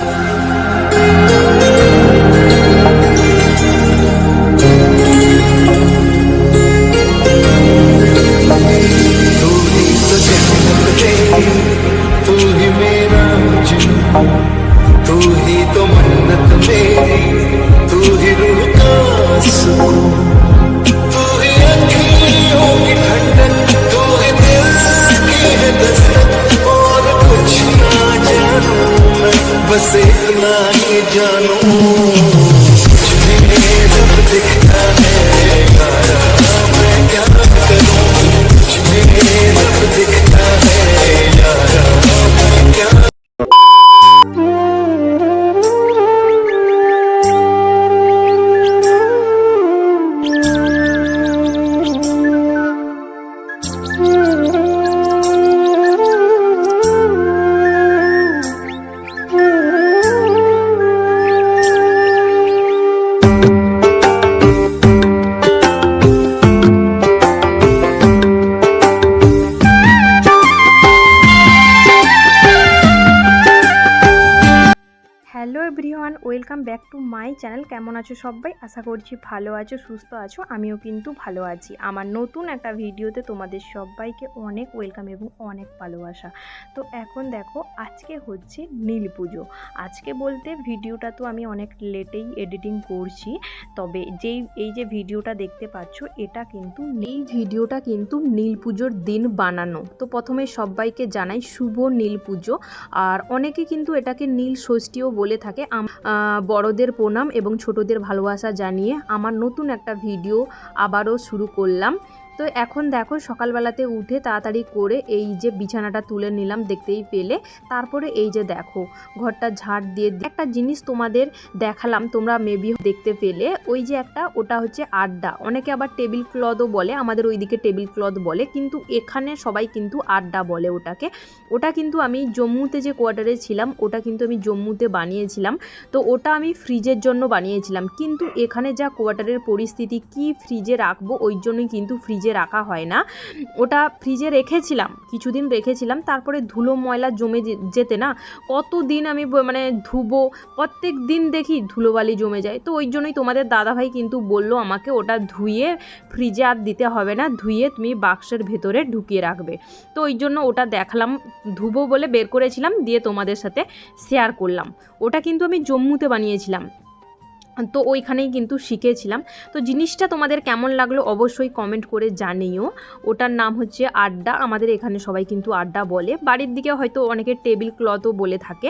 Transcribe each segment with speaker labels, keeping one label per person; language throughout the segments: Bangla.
Speaker 1: Thank you. बस इतना ही जानू। जब दिखता है
Speaker 2: চ্যানেল কেমন আছো সবাই? আশা করছি ভালো আছো, সুস্থ আছো, আমিও কিন্তু ভালো আছি। আমার নতুন একটা ভিডিওতে তোমাদের সবাইকে অনেক ওয়েলকাম এবং অনেক ভালোবাসা। তো এখন দেখো, আজকে হচ্ছে নীল পুজো। আজকে বলতে ভিডিওটা তো আমি অনেক লেটেই এডিটিং করছি, তবে যেই, এই যে ভিডিওটা দেখতে পাচ্ছ, এটা কিন্তু এই ভিডিওটা কিন্তু নীল পুজোর দিন বানানো। তো প্রথমে সবাইকে জানাই শুভ নীল পুজো। আর অনেকে কিন্তু এটাকে নীল ষষ্ঠীও বলে থাকে। বড়দের প্রণাম এবং ছোটদের ভালোবাসা জানিয়ে আমার নতুন একটা ভিডিও আবারও শুরু করলাম। তো এখন দেখো সকালবেলাতে উঠে তাড়াতাড়ি করে এই যে বিছানাটা তুলে নিলাম দেখতেই পেলে। তারপরে এই যে দেখো, ঘরটা ঝাড় দিয়ে একটা জিনিস তোমাদের দেখালাম, তোমরা মেবি দেখতে পেলে। ওই যে একটা, ওটা হচ্ছে আড্ডা। অনেকে আবার টেবিল ক্লথও বলে, আমাদের ওইদিকে টেবিল ক্লথ বলে, কিন্তু এখানে সবাই কিন্তু আড্ডা বলে ওটাকে। ওটা কিন্তু আমি জম্মুতে যে কোয়ার্টারে ছিলাম, ওটা কিন্তু আমি জম্মুতে বানিয়েছিলাম। তো ওটা আমি ফ্রিজের জন্য বানিয়েছিলাম। কিন্তু এখানে যা কোয়ার্টারের পরিস্থিতি, কি ফ্রিজে রাখব, ওই জন্যই কিন্তু ফ্রিজে রাখা হয় না। ওটা ফ্রিজে রেখেছিলাম, কিছুদিন রেখেছিলাম, তারপরে ধুলো ময়লা জমে যেতে না কত দিন আমি মানে ধুবো, প্রত্যেক দিন দেখি ধুলোবালি জমে যায়। তো ওই জন্যই তোমাদের দাদাভাই কিন্তু বলল আমাকে ওটা ধুয়ে ফ্রিজে আর দিতে হবে না, ধুয়ে তুমি বাক্সের ভেতরে ঢুকিয়ে রাখবে। তো ওই জন্য ওটা দেখালাম, ধুবো বলে বের করেছিলাম, দিয়ে তোমাদের সাথে শেয়ার করলাম। ওটা কিন্তু আমি জম্মুতে বানিয়েছিলাম। তো ওইখানেই কিন্তু শিখেছিলাম। তো জিনিসটা তোমাদের কেমন লাগল অবশ্যই কমেন্ট করে জানিও। ওটার নাম হচ্ছে আড্ডা। আমাদের এখানে সবাই কিন্তু আড্ডা বলে। বাড়ির দিকে হয়তো অনেকে টেবিল ক্লথও বলে থাকে।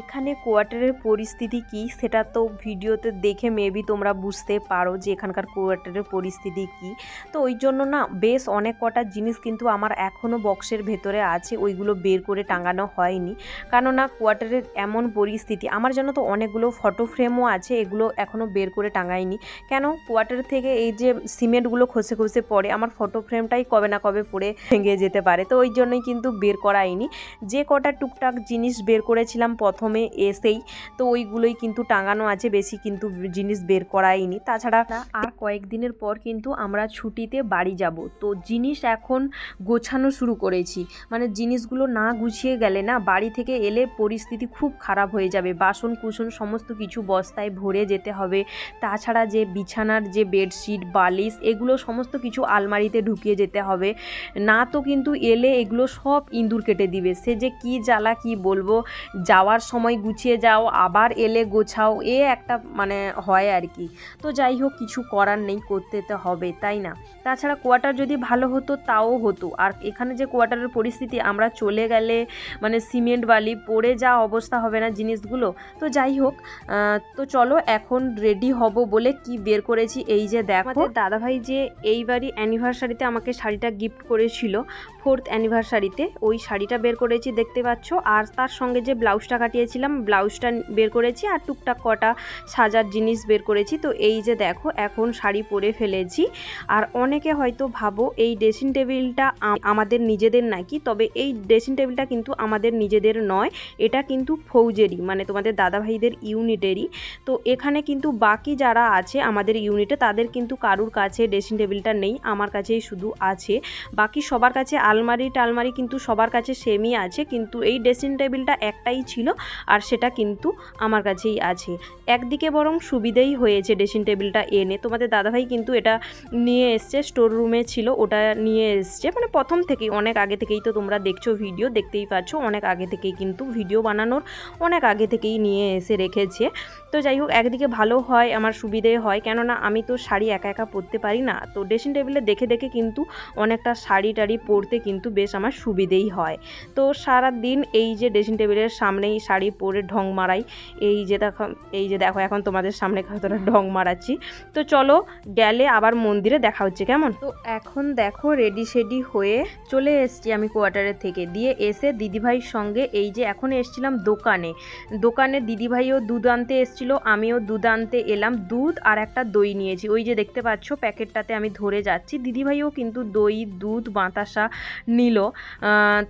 Speaker 2: এখানে কোয়ার্টারের পরিস্থিতি কি সেটা তো ভিডিওতে দেখে মেবি তোমরা বুঝতে পারো যে এখানকার কোয়ার্টারের পরিস্থিতি কি। তো ওই জন্য না বেশ অনেক কটা জিনিস কিন্তু আমার এখনও বক্সের ভেতরে আছে, ওইগুলো বের করে টাঙানো হয়নি। কেননা কোয়ার্টারের এমন পরিস্থিতি, আমার জন্য তো অনেকগুলো ফটো ফ্রেমও আছে, এগুলো এখনও বের করে টাঙাইনি। কেন? কোয়ার্টার থেকে এই যে সিমেন্টগুলো খসে খসে পড়ে, আমার ফটো ফ্রেমটাই কবে না কবে পড়ে ভেঙে যেতে পারে। তো ওই জন্যই কিন্তু বের করাইনি। যে কটা টুকটাক জিনিস বের করেছিলাম প্রথমে এসেই তো ওইগুলোই কিন্তু টাঙানো আছে, বেশি কিন্তু জিনিস বের করাইনি। তাছাড়া আর কয়েকদিনের পর কিন্তু আমরা ছুটিতে বাড়ি যাব। তো জিনিস এখন গোছানো শুরু করেছি। মানে জিনিসগুলো না গুছিয়ে গেলে না বাড়ি থেকে এলে পরিস্থিতি খুব খারাপ হয়ে যাবে। বাসন কুসন সমস্ত কিছু বস্তায় ভরে যেতে হবে। তাছাড়া যে বিছানার যে বেডশিট, বালিশ, এগুলো সমস্ত কিছু আলমারিতে ঢুকিয়ে যেতে হবে। না তো কিন্তু এলে এগুলো সব ইঁদুর কেটে দিবে। সে যে কি জ্বালা কি বলব? যাওয়ার সময় গুছিয়ে যাও, আবার এলে গোছাও, এ একটা মানে হয় আর কি। তো যাই হোক, কিছু করার নেই, করতে তো হবে, তাই না? তাছাড়া কোয়ার্টার যদি ভালো হতো, তাও হতো। আর এখানে যে কোয়ার্টারের পরিস্থিতি, আমরা চলে গেলে মানে সিমেন্ট বালি পড়ে যা অবস্থা হবে না জিনিসগুলো। তো যাই হোক তো চলো এখন রেডি হব বলে কি বের করেছি, এই যে দেখো। দাদাভাই যে এইবারই অ্যানিভার্সারিতে আমাকে শাড়িটা গিফট করেছিল ফোর্থ অ্যানিভার্সারিতে ওই শাড়িটা বের করেছি, দেখতে পাচ্ছ। আর তার সঙ্গে যে ব্লাউজটা কাটিয়েছিলাম ব্লাউজটা বের করেছি আর টুকটাক কটা সাজার জিনিস বের করেছি। তো এই যে দেখো, এখন শাড়ি পরে ফেলেছি। আর অনেকে হয়তো ভাবো এই ড্রেসিং টেবিলটা আমাদের নিজেদের নাকি? তবে এই ড্রেসিং টেবিলটা কিন্তু আমাদের নিজেদের নয়, এটা কিন্তু ফৌজেরই মানে তোমাদের দাদাভাইদের ইউনিটেরই। তো এখানে কিন্তু বাকি যারা আছে আমাদের ইউনিটে, তাদের কিন্তু কারুর কাছে ড্রেসিং টেবিলটা নেই, আমার কাছেই শুধু আছে। বাকি সবার কাছে আলমারি টালমারি কিন্তু সবার কাছে সেমই আছে, কিন্তু এই ড্রেসিং টেবিলটা একটাই ছিল আর সেটা কিন্তু আমার কাছেই আছে। একদিকে বরং সুবিধেই হয়েছে ড্রেসিং টেবিলটা এনে। তোমাদের দাদাভাই কিন্তু এটা নিয়ে এসছে স্টোর রুমে ছিল, ওটা নিয়ে এসছে। মানে প্রথম থেকেই, অনেক আগে থেকেই তো তোমরা দেখছ ভিডিও দেখতেই পাচ্ছ অনেক আগে থেকেই কিন্তু ভিডিও বানানোর অনেক আগে থেকেই নিয়ে এসে রেখেছে। তো যাই হোক, একদিকে ভালো হয়, আমার সুবিধে হয়। কেননা, আমি তো শাড়ি একা একা পরতে পারি না। তো ড্রেসিং টেবিলে দেখে দেখে কিন্তু অনেকটা শাড়ি টাড়ি পরতে কিন্তু বেশ আমার সুবিধেই হয়। তো সারা দিন এই যে ড্রেসিং টেবিলের সামনেই শাড়ি পরে ঢং মারাই। এই যে দেখো, এই যে দেখো, এখন তোমাদের সামনে কতটা ঢং মারাচ্ছি। তো চলো, গেলে আবার মন্দিরে দেখা হচ্ছে, কেমন? তো এখন দেখো রেডি সেডি হয়ে চলে এসছি আমি কোয়ার্টারের থেকে। দিয়ে এসে দিদিভাইয়ের সঙ্গে এই যে এখন এসছিলাম দোকানে। দোকানে দিদিভাইও দুধ আনতে এসছিল, আমিও দুধ আনতে এলাম। দুধ আর একটা দই নিয়েছি। ওই যে দেখতে পাচ্ছ, প্যাকেটটাতে আমি ধরে যাচ্ছি। দিদিভাইও কিন্তু দই, দুধ, বাতাসা নিল।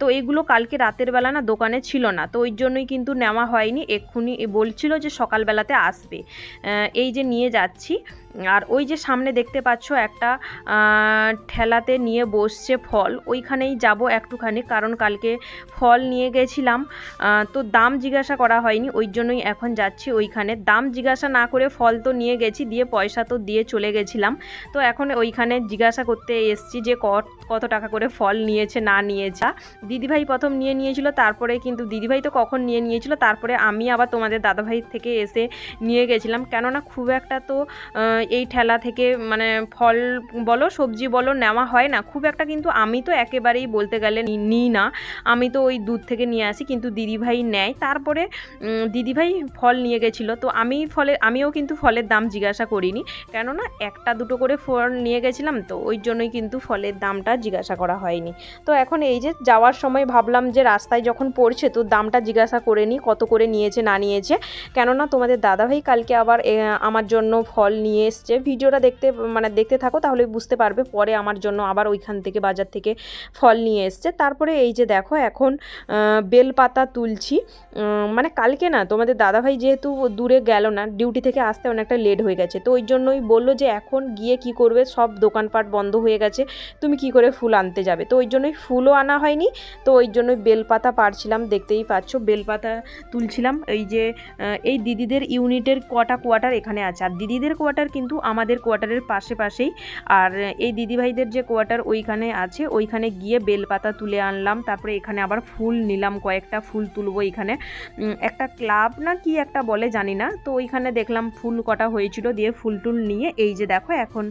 Speaker 2: তো এগুলো কালকে রাতের বেলা না দোকানে ছিল না। তো ওই জন্যই কিন্তু নেওয়া হয়নি। এক্ষুনি বলছিল যে সকালবেলাতে আসবে। এই যে নিয়ে যাচ্ছি। আর ওই যে সামনে দেখতে পাচ্ছ একটা ঠেলাতে নিয়ে বসছে ফল। ওইখানেই যাব একটুখানি, কারণ কালকে ফল নিয়ে গেছিলাম। তো দাম জিজ্ঞাসা করা হয়নি, ওই জন্যই এখন যাচ্ছি ওইখানে। দাম জিজ্ঞাসা না করে ফল তো নিয়ে গেছি, দিয়ে পয়সা তো দিয়ে চলে গেছিলাম। তো এখন ওইখানে জিজ্ঞাসা করতে এসছি যে কত টাকা করে ফল নিয়েছে, না নিয়েছে। দিদিভাই প্রথম নিয়ে নিয়েছিল, তারপরে কিন্তু দিদিভাই তো কখন নিয়ে নিয়েছিল, তারপরে আমি আবার তোমাদের দাদাভাই থেকে এসে নিয়ে গেছিলাম। কেননা খুব একটা তো এই ঠেলা থেকে মানে ফল বলো, সবজি বলো নেওয়া হয় না। খুব একটা কিন্তু আমি তো একেবারেই বলতে গেলে নিই না আমি তো ওই দুধ থেকে নিয়ে আসি, কিন্তু দিদিভাই নেয়। তারপরে দিদিভাই ফল নিয়ে গেছিল। তো আমি ফলে আমিও কিন্তু ফলের দাম জিজ্ঞাসা করিনি। কেননা একটা দুটো করে ফল নিয়ে গেছিলাম, তো ওই জন্যই কিন্তু ফলের দামটা জিজ্ঞাসা করা হয়নি। তো এখন এই যে যাওয়ার সময় ভাবলাম যে রাস্তায় যখন পড়ছে, তো দামটা জিজ্ঞাসা করে নিই কত করে নিয়েছে, না নিয়েছে। কেননা তোমাদের দাদাভাই কালকে আবার আমার জন্য ফল নিয়ে এসছে। ভিডিওটা দেখতে মানে দেখতে থাকো, তাহলে বুঝতে পারবে পরে আমার জন্য আবার ওইখান থেকে বাজার থেকে ফল নিয়ে এসছে। তারপরে এই যে দেখো, এখন বেলপাতা তুলছি। মানে কালকে না, তোমাদের দাদাভাই যেহেতু দূরে গেল না, ডিউটি থেকে আসতে অনেকটা লেট হয়ে গেছে। তো ওই জন্যই বলল যে এখন গিয়ে কি করবে, সব দোকানপাট বন্ধ হয়ে গেছে, তুমি কি করে ফুল আনতে যাবে? তো ওই জন্যই ফুলও আনা হয়নি। তো ওই জন্যই বেলপাতা পারছিলাম দেখতেই পাচ্ছ। বেলপাতা তুলছিলাম। এই যে এই দিদিদের ইউনিটের কটা কোয়ার্টার এখানে আছে। আর দিদিদের কোয়ার্টার কিন্তু আমাদের কোয়ার্টারের পাশে পাশেই। আর এই দিদিভাইদের যে কোয়ার্টার ওইখানে আছে ওইখানে গিয়ে বেলপাতা তুলে আনলাম তারপরে এখানে আবার ফুল নিলাম কয়েকটা ফুল তুলবো এখানে। একটা ক্লাব না কি একটা বলে জানি না তো ওইখানে দেখলাম ফুল কটা হয়েছিল দিয়ে ফুল টুল নিয়ে এই যে দেখো এখন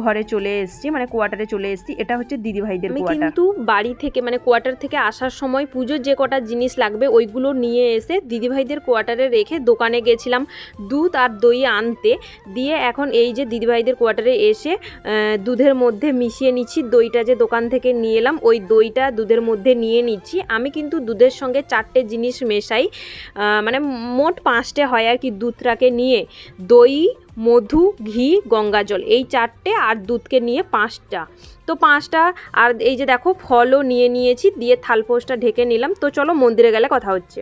Speaker 2: ঘরে চলে এসেছি মানে কোয়ার্টারে চলে এসেছি এটা হচ্ছে দিদিভাইদের কোয়ার্টার
Speaker 3: কিন্তু বাড়ি থেকে মানে কোয়ার্টার থেকে আসার সময় পুজোর যে কটা জিনিস লাগবে ওইগুলো নিয়ে এসে দিদিভাইদের কোয়ার্টারে রেখে দোকানে গেছিলাম দুধ আর দই আনতে। দিয়ে এখন এই যে দিদিভাইদের কোয়ার্টারে এসে দুধের মধ্যে মিশিয়ে নিচ্ছি। দইটা যে দোকান থেকে নিয়ে এলাম, ওই দইটা দুধের মধ্যে নিয়ে নিচ্ছি। আমি কিন্তু দুধের সঙ্গে চারটে জিনিস মেশাই মানে মোট পাঁচটে হয় আর কি দুধটাকে নিয়ে। দই, মধু, ঘি, গঙ্গা জল, এই চারটে আর দুধকে নিয়ে পাঁচটা। তো পাঁচটা, আর এই যে দেখো, ফলও নিয়ে নিয়েছি, দিয়ে থালপোসটা ঢেকে নিলাম। তো চলো মন্দিরে গেলে কথা হচ্ছে।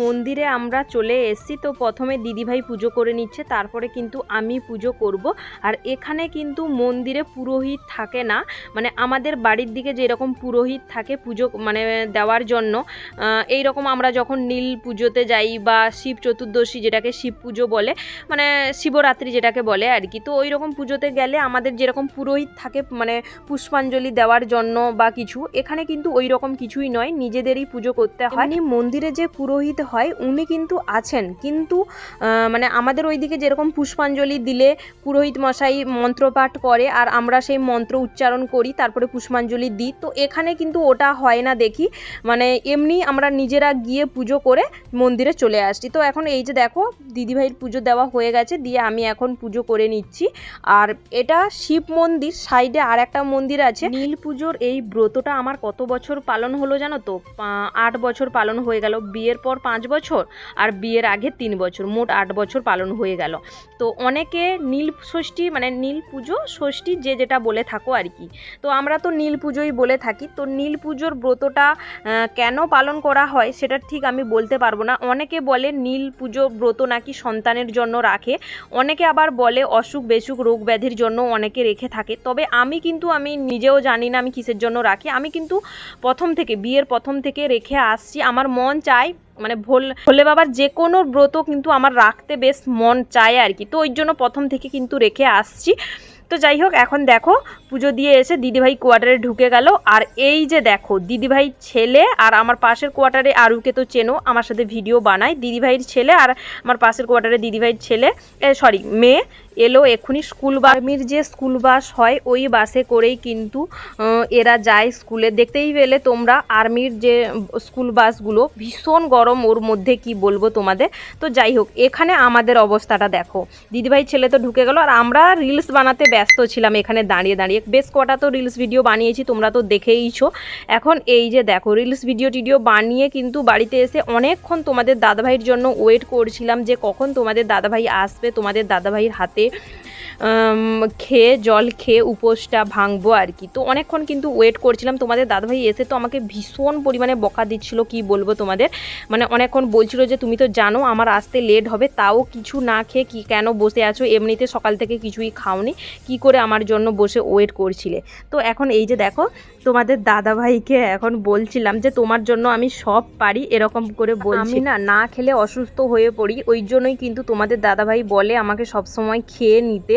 Speaker 2: মন্দিরে আমরা চলে এসেছি। তো প্রথমে দিদিভাই পুজো করে নিচ্ছে, তারপরে কিন্তু আমি পুজো করব। আর এখানে কিন্তু মন্দিরে পুরোহিত থাকে না। মানে আমাদের বাড়ির দিকে যেরকম পুরোহিত থাকে পুজো মানে দেওয়ার জন্য এই রকম আমরা যখন নীল পুজোতে যাই বা শিব চতুর্দশী যেটাকে শিব পুজো বলে মানে শিবরাত্রি যেটাকে বলে আর কি, তো ওই রকম পুজোতে গেলে আমাদের যেরকম পুরোহিত থাকে মানে পুষ্পাঞ্জলি দেওয়ার জন্য বা কিছু, এখানে কিন্তু ওই রকম কিছুই নয়, নিজেদেরই পুজো করতে হয়। মন্দিরে যে পুরোহিত হয়, উনি কিন্তু আছেন। কিন্তু মানে আমাদের ওইদিকে যেরকম পুষ্পাঞ্জলি দিলে পুরোহিত মশাই মন্ত্রপাঠ করে আর আমরা সেই মন্ত্র উচ্চারণ করি, তারপরে পুষ্পাঞ্জলি দিই, তো এখানে কিন্তু ওটা হয় না দেখি। মানে এমনি আমরা নিজেরা গিয়ে পুজো করে মন্দিরে চলে আসছি। তো এখন এই যে দেখো, দিদিভাইয়ের পুজো দেওয়া হয়ে গেছে, দিয়ে আমি এখন পুজো করে নিচ্ছি। আর এটা শিব মন্দির, সাইডে আর একটা মন্দির আছে। নীল পুজোর এই ব্রতটা আমার কত বছর পালন হলো জানো তো? আট বছর পালন হয়ে গেল। বিয়ের পর পাঁচ বছর বছর আর বিয়ের আগে তিন বছর, মোট আট বছর পালন হয়ে গেল। তো অনেকে নীল ষষ্ঠী মানে নীল পুজো, ষষ্ঠী যে যেটা বলে থাকো আর কি। তো আমরা তো নীল পুজোই বলে থাকি। তো নীল পুজোর ব্রতটা কেন পালন করা হয় সেটা ঠিক আমি বলতে পারব না। অনেকে বলে নীল পুজো ব্রত নাকি সন্তানের জন্য রাখে। অনেকে আবার বলে অসুখ, বেসুখ, রোগ ব্যাধির জন্য অনেকে রেখে থাকে। তবে আমি কিন্তু, আমি নিজেও জানি না আমি কিসের জন্য রাখি। আমি কিন্তু প্রথম থেকে, বিয়ের প্রথম থেকে রেখে আসছি। আমার মন চায় মানে ভোল, ভোলে বাবার যে কোনো ব্রত কিন্তু আমার রাখতে বেশ মন চায় আর কি। তো ওই জন্য প্রথম থেকে কিন্তু রেখে আসছি। তো যাই হোক, এখন দেখো, পুজো দিয়ে এসে দিদিভাই কোয়ার্টারে ঢুকে গেল। আর এই যে দেখো, দিদিভাই ছেলে আর আমার পাশের কোয়ার্টারে আরুকে তো চেনো, আমার সাথে ভিডিও বানায়। দিদিভাইয়ের ছেলে আর আমার পাশের কোয়ার্টারে দিদিভাইয়ের ছেলে সরি মেয়ে। এলো এক্ষুনি স্কুল বার্মির যে স্কুল বাস হয়, ওই বাসে করেই কিন্তু এরা যায় স্কুলে। দেখতেই পেলে তোমরা আর্মির যে স্কুল বাসগুলো, ভীষণ গরম ওর মধ্যে কি বলব তোমাদের? তো যাই হোক, এখানে আমাদের অবস্থাটা দেখো। দিদিভাই ছেলে তো ঢুকে গেল, আর আমরা রিলস বানাতে ব্যস্ত ছিলাম এখানে দাঁড়িয়ে দাঁড়িয়ে। বেশ কটা তো রিলস ভিডিও বানিয়েছি, তোমরা তো দেখেইছো। এখন এই যে দেখো, রিলস ভিডিও টিডিও বানিয়ে কিন্তু বাড়িতে এসে অনেকক্ষণ তোমাদের দাদাভাইয়ের জন্য ওয়েট করছিলাম যে কখন তোমাদের দাদাভাই আসবে, তোমাদের দাদাভাইয়ের হাতে খেয়ে, জল খেয়ে উপোসটা ভাঙবো আর কি। তো অনেকক্ষণ কিন্তু ওয়েট করছিলাম। তোমাদের দাদাভাই এসে তো আমাকে ভীষণ পরিমাণে বকা দিচ্ছিল, কি বলব তোমাদের? মানে অনেকক্ষণ বলছিল যে, তুমি তো জানো আমার আসতে লেট হবে, তাও কিছু না খেয়ে কি কেন বসে আছো? এমনিতে সকাল থেকে কিছুই খাওনি। কি করে আমার জন্য বসে ওয়েট করছিলে? তো এখন এই যে দেখো, তোমাদের দাদাভাইকে এখন বলছিলাম যে, তোমার জন্য আমি সব পারি। এরকম করে বলছি। না না খেলে অসুস্থ হয়ে পড়ি। ওই জন্যই কিন্তু তোমাদের দাদাভাই বলে, আমাকে সব সময় খেয়ে নিতে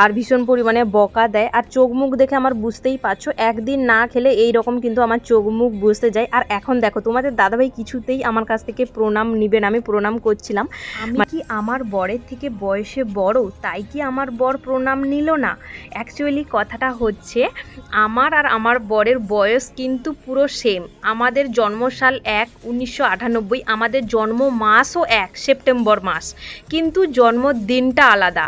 Speaker 2: আর ভীষণ পরিমাণে বকা দেয়। আর চোখ মুখ দেখে আমার বুঝতেই পারছ একদিন না খেলে এই রকম কিন্তু আমার চোখ মুখ বুঝতে যায়। আর এখন দেখো তোমাদের দাদাভাই কিছুতেই আমার কাছ থেকে প্রণাম নিবেন আমি প্রণাম করছিলাম। আমি কি আমার বরের থেকে বয়সে বড়? তাই কি আমার বর প্রণাম নিল না? অ্যাকচুয়ালি কথাটা হচ্ছে আমার আর আমার বরের বয়স কিন্তু পুরো সেম আমাদের জন্মসাল এক উনিশশো আটানব্বই আমাদের জন্ম মাসও এক সেপ্টেম্বর মাস। কিন্তু জন্মদিনটা আলাদা।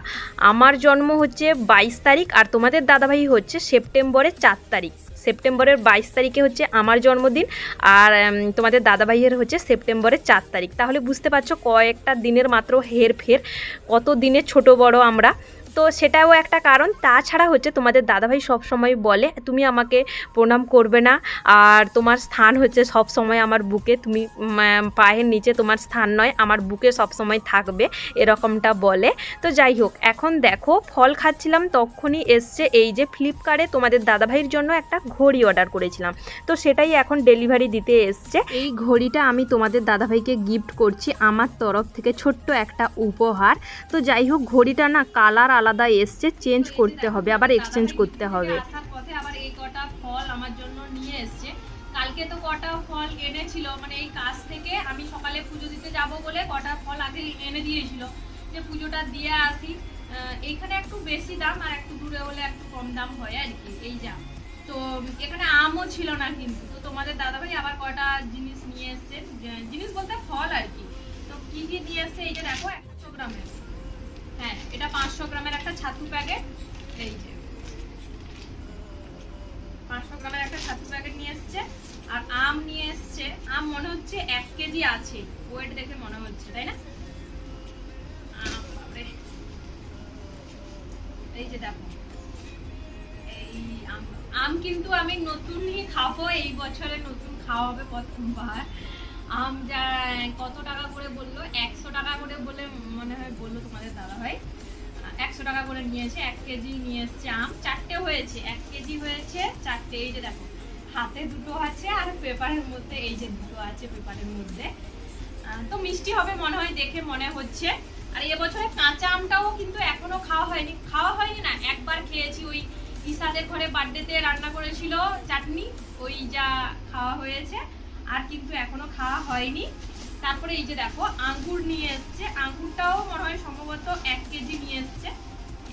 Speaker 2: আমার জন্ম হচ্ছে বাইশ তারিখ আর তোমাদের দাদাভাই হচ্ছে সেপ্টেম্বরের চার তারিখ। সেপ্টেম্বরের বাইশ তারিখে হচ্ছে আমার জন্মদিন আর তোমাদের দাদাভাইয়ের হচ্ছে সেপ্টেম্বরের চার তারিখ। তাহলে বুঝতে পারছ কয়েকটা দিনের মাত্র হের ফের কত দিনে ছোট বড় আমরা। তো সেটাও একটা কারণ। তাছাড়া হচ্ছে তোমাদের দাদাভাই সব সময় বলে, তুমি আমাকে প্রণাম করবে না। আর তোমার স্থান হচ্ছে সব সময় আমার বুকে। তুমি পায়ের নিচে তোমার স্থান নয়, আমার বুকে সব সময় থাকবে। এরকমটা বলে। তো যাই হোক, এখন দেখো, ফল খাচ্ছিলাম, তখনই এসছে এই যে ফ্লিপকার্টে তোমাদের দাদাভাইয়ের জন্য একটা ঘড়ি অর্ডার করেছিলাম। তো সেটাই এখন ডেলিভারি দিতে এসছে। এই ঘড়িটা আমি তোমাদের দাদাভাইকে গিফট করছি, আমার তরফ থেকে ছোট্ট একটা উপহার। তো যাই হোক, ঘড়িটা না কালার আলাদা এসছে চেঞ্জ করতে হবে, আবার এক্সচেঞ্জ করতে হবে।
Speaker 4: আসার পথে আবার এই কটা ফল আমার জন্য নিয়ে এসছে। কালকে তো কটা ফল এনেছিল মানে এই কাজ থেকে আমি সকালে পুজো দিতে যাব বলে কটা ফল আগে এনে দিয়েছিল। যে পুজোটা দিয়ে আসি। এইখানে একটু বেশি দাম আর একটু দূরে হলে একটু কম দাম হয় আর কি, এই যা। তো এখানে আমও ছিল না কিন্তু, তো তোমাদের দাদাভাই আবার কটা জিনিস নিয়ে এসছে। জিনিস বলতে ফল আর কি। তো কি কি নিয়ে এসছে, এই যে দেখো, একশো গ্রাম গ্রামের হ্যাঁ এটা পাঁচশো গ্রামের একটা ছাতু প্যাকেট এই যে। পাঁচশো গ্রামের একটা ছাতু প্যাকেট নিয়ে এসছে। আর আম নিয়ে এসছে। আম মনে হচ্ছে এক কেজি আছে। ওয়েট দেখে মনে হচ্ছে, তাই না? এই যে দেখো। এই আম কিন্তু আমি নতুনই খাব। এই বছরে নতুন খাওয়া হবে প্রথমবার। আম যা, কত টাকা করে বলল? একশো টাকা করে বলে মনে হয় বলল তোমাদের দাদা ভাই একশো টাকা করে নিয়েছে, এক কেজি নিয়ে এসছে আম। চারটে হয়েছে, এক কেজি হয়েছে, চারটে। এই যে দেখো, হাতে দুটো আছে আর পেপারের মধ্যে, এই যে দুটো আছে পেপারের মধ্যে। তো মিষ্টি হবে মনে হয়, দেখে মনে হচ্ছে। আর এবছরে কাঁচা আমটাও কিন্তু এখনও খাওয়া হয়নি। খাওয়া হয়নি না, একবার খেয়েছি। ওই ইসাদের ঘরে বার্থডেতে রান্না করেছিল চাটনি, ওই যা খাওয়া হয়েছে। আর কিন্তু এখনও খাওয়া হয়নি। তারপরে এই যে দেখো, আঙ্গুর নিয়ে এসছে। আঙ্গুরটাও মনে হয় সম্ভবত এক কেজি নিয়ে এসছে।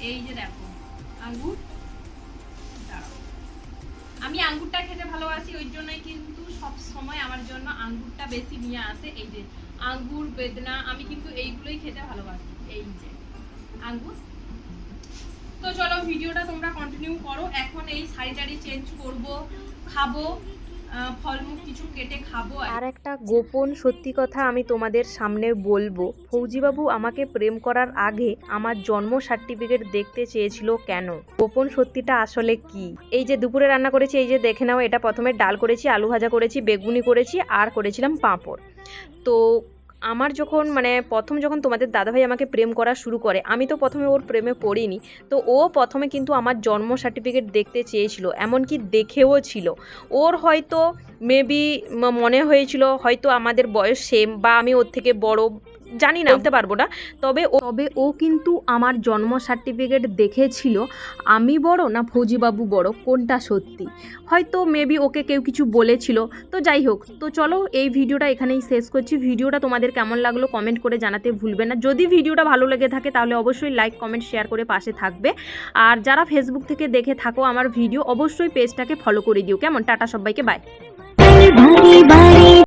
Speaker 4: এই যে দেখো, আঙ্গুর। আমি আঙ্গুরটা খেতে ভালোবাসি, ওই জন্যই কিন্তু সব সময় আমার জন্য আঙ্গুরটা বেশি নিয়ে আসে। এই যে আঙ্গুর, বেদনা, আমি কিন্তু এইগুলোই খেতে ভালোবাসি। এই যে আঙ্গুর। তো চলো, ভিডিওটা তোমরা কন্টিনিউ করো। এখন এই শাড়ি টাড়ি চেঞ্জ করব, খাব। খাব আর
Speaker 2: একটা গোপন সত্যি কথা আমি তোমাদের সামনে বলব। ফৌজিবাবু আমাকে প্রেম করার আগে আমার জন্ম সার্টিফিকেট দেখতে চেয়েছিল কেন? গোপন সত্যিটা আসলে কি? এই যে দুপুরে রান্না করেছি, এই যে দেখে নাও, এটা প্রথমে ডাল করেছি, আলু ভাজা করেছি, বেগুনি করেছি, আর করেছিলাম পাঁপড়। তো আমার যখন মানে প্রথম যখন তোমাদের দাদাভাই আমাকে প্রেম করা শুরু করে, আমি তো প্রথমে ওর প্রেমে পড়িনি। তো ও প্রথমে কিন্তু আমার জন্ম সার্টিফিকেট দেখতে চেয়েছিল, এমনকি দেখেও ছিল। ওর হয়তো মেবি মনে হয়েছিল হয়তো আমাদের বয়স সেম বা আমি ওর থেকে বড় জানি না, বলতে পারব না। তবে তবে ও কিন্তু আমার জন্ম সার্টিফিকেট দেখেছিল। আমি বড় না ফৌজিবাবু বড়? কোনটা সত্যি? হয়তো মেবি ওকে কেউ কিছু বলেছিল। তো যাই হোক, তো চলো এই ভিডিওটা এখানেই শেষ করছি। ভিডিওটা তোমাদের কেমন লাগল কমেন্ট করে জানাতে ভুলবে না। যদি ভিডিওটা ভালো লেগে থাকে তাহলে অবশ্যই লাইক কমেন্ট শেয়ার করে পাশে থাকবে। আর যারা ফেসবুক থেকে দেখে থাকো আমার ভিডিও, অবশ্যই পেজটাকে ফলো করে দিও। কেমন? টাটা সবাইকে বাই